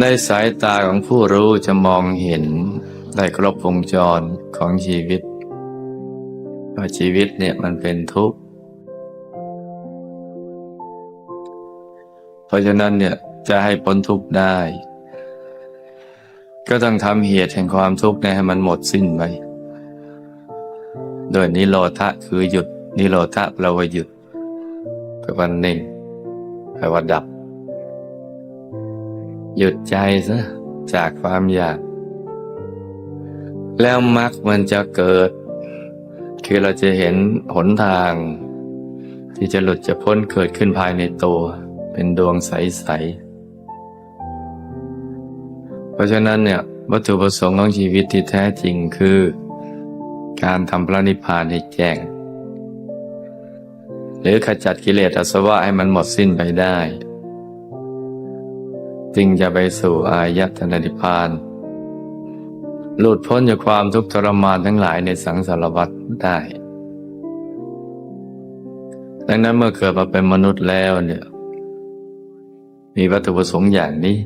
ในสายตาของผู้รู้จะมองเห็นได้ครบวงจรของชีวิตว่าชีวิตเนี่ยมันเป็นทุกข์ เพราะฉะนั้นเนี่ยจะให้พ้นทุกข์ได้ ก็ต้องทำเหตุแห่งความทุกข์เนี่ยให้มันหมดสิ้นไป โดยนิโรธะคือหยุดนิโรธะแปลว่าหยุดแปลว่านิ่งแปลว่าดับ หยุดใจซะจากความอยาก แล้วมรรคมันจะเกิด คือเราจะเห็นหนทาง ที่จะหลุดจะพ้นเกิดขึ้นภายในตัว เป็นดวงใส ๆ เพราะฉะนั้นเนี่ยวัตถุประสงค์ของชีวิตที่แท้จริงคือ การทำพระนิพพานให้แจ้ง หรือขจัดกิเลสอาสวะให้มันหมดสิ้นไปได้ จึงจะไปสู่อายตนะนิพพาน หลุดพ้นจากความทุกข์ทรมานทั้งหลายในสังสารวัฏได้ ดังนั้นเมื่อเกิดมาเป็นมนุษย์แล้วเนี่ย มีวัตถุประสงค์อย่างนี้